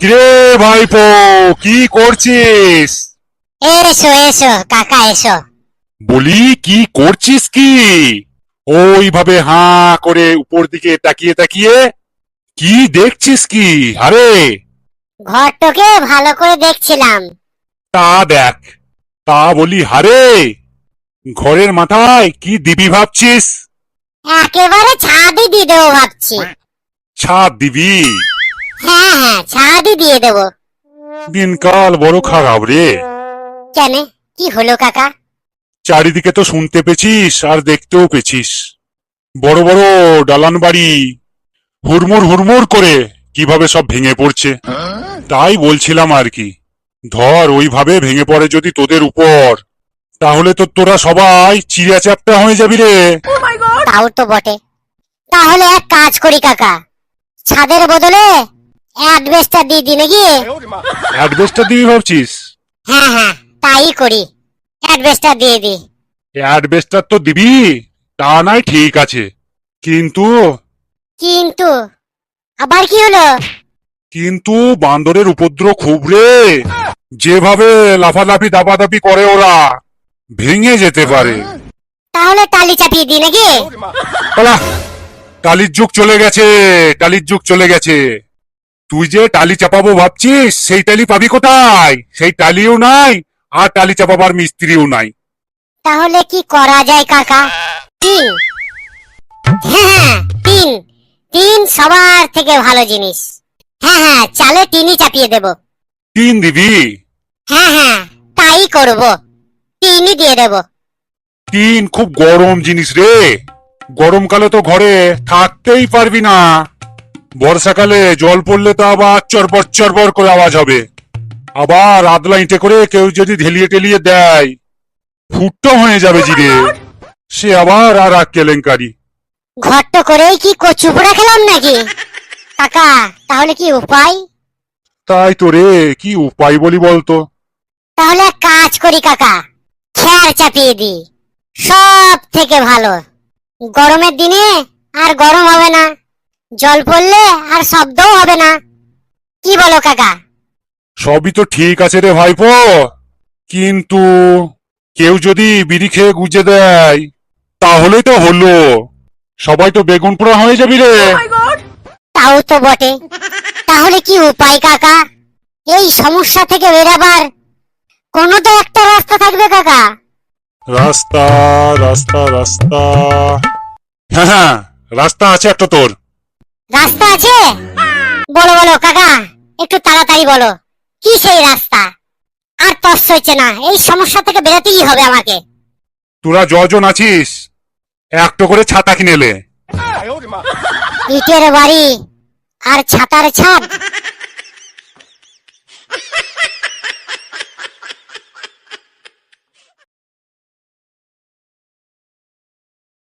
কিরে ভাইপো কি করছিস? এসো এসো কাকা এসো। বলি কি করছিস কি? ওইভাবে হাঁ করে উপর দিকে তাকিয়ে তাকিয়ে কি দেখছিস কি? আরে। ঘরটাকে ভালো করে দেখছিলাম। তা দেখ তা বলি হারে ঘরের মাথায় কি দিবি ভাবছিস? একেবারে ছাদই দিয়ে দেবো ভাবছি। ছাদ দিবি হ্যাঁ হ্যাঁ ছাদই দিয়ে দেবো। দিনকাল বড় খারাপ রে। কেন? কি হলো কাকা? চারিদিকে তো শুনতে পেছিস আর দেখতেও পেছিস। বড় বড় ডালান বাড়ি হুড়মুড় হুড়মুড় করে কীভাবে সব ভেঙে পড়ছে। তাই বলছিলাম আর কি ধর ওইভাবে ভেঙে পড়ে যদি তোদের উপর তাহলে তো তোরা সবাই চিড়িয়া চ্যাপটা হয়ে যাবি রে। তাও তো বটে। তাহলে এক কাজ করি কাকা। ছাদের বদলে অ্যাডভেস্টার দিয়ে দিই নাকি অ্যাডভেস্টার দিবি ভাবছিস? হ্যাঁ হ্যাঁ তাই করি। অ্যাডভেস্টার দিয়ে দিই। অ্যাডভেস্টার তো দিবি তা নাই ঠিক আছে। কিন্তু কিন্তু আবার কি হলো? কিন্তু বান্দরের উপদ্রব খুব রে। যেভাবে লাফালাফি দাপাদাপি করে ওরা ভেঙে যেতে পারে। তাহলে টালি চাপিয়ে দিই নাকি? টালির যুগ চলে গেছে টালির যুগ চলে গেছে। তুই যে টালি চাপাবো ভাবছিস সেই টালি পাবি কোথায়? সেই টালিও নাই আর টালি চাপাবার মিস্ত্রিও নাই। তাহলে কি করা যায় কাকা? তিন। হ্যাঁ তিন। তিন সবার থেকে ভালো জিনিস। হ্যাঁ হ্যাঁ চালে টিনই চাপিয়ে দেব। তিন দিবি? হ্যাঁ হ্যাঁ তাই করব। টিনই দিয়ে দেব। তিন খুব গরম জিনিস রে। গরমকালে তো ঘরে থাকতেই পারবি না। বর্ষাকালে জল পড়লে তো আবার চরপর চরপর করে আওয়াজ হবে। আবার আদলা ইঁটে করে কেউ যদি ঢেলিয়ে টেলিয়ে দেয় ফুটটো হয়ে যাবে জিরে সে আবার আর এক কেলেঙ্কারি। ঘট্ট করে কি কচু পোড়া খেলাম নাকি? কাকা তাহলে কি উপায়? তাই তো রে কি উপায় বলি বলতো? তাহলে কাজ করি কাকা খেয়ার চাপিয়ে দিই। সব থেকে ভালো। গরমের দিনে আর গরম হবে না। জল পড়লে আর শব্দও হবে না। কি বলো কাকা? সবই তো ঠিক আছে রে ভাইপো। কিন্তু কেউ যদি বিড়ি খেয়ে গুজে দেয় তাহলেই তো হলো। সবাই তো বেগুন পোড়া হয়ে যাবি রে। তাও তো বটে। তাহলে কি উপায় কাকা? এই সমস্যা থেকে বেরাবার কোনো তো একটা রাস্তা থাকবে কাকা। রাস্তা রাস্তা রাস্তা। হ্যাঁ হ্যাঁ রাস্তা আছে একটা তোর। রাস্তা আছে? বলো বলো কাকা একটু তাড়াতাড়ি বলো। কি সেই রাস্তা? আর তস হচ্ছে না এই সমস্যা থেকে বেরোতেই হবে আমাকে। তোরা যজন আছিস একটা করে ছাতা কিনেলে ইটের বাড়ি আর ছাতার ছাদ?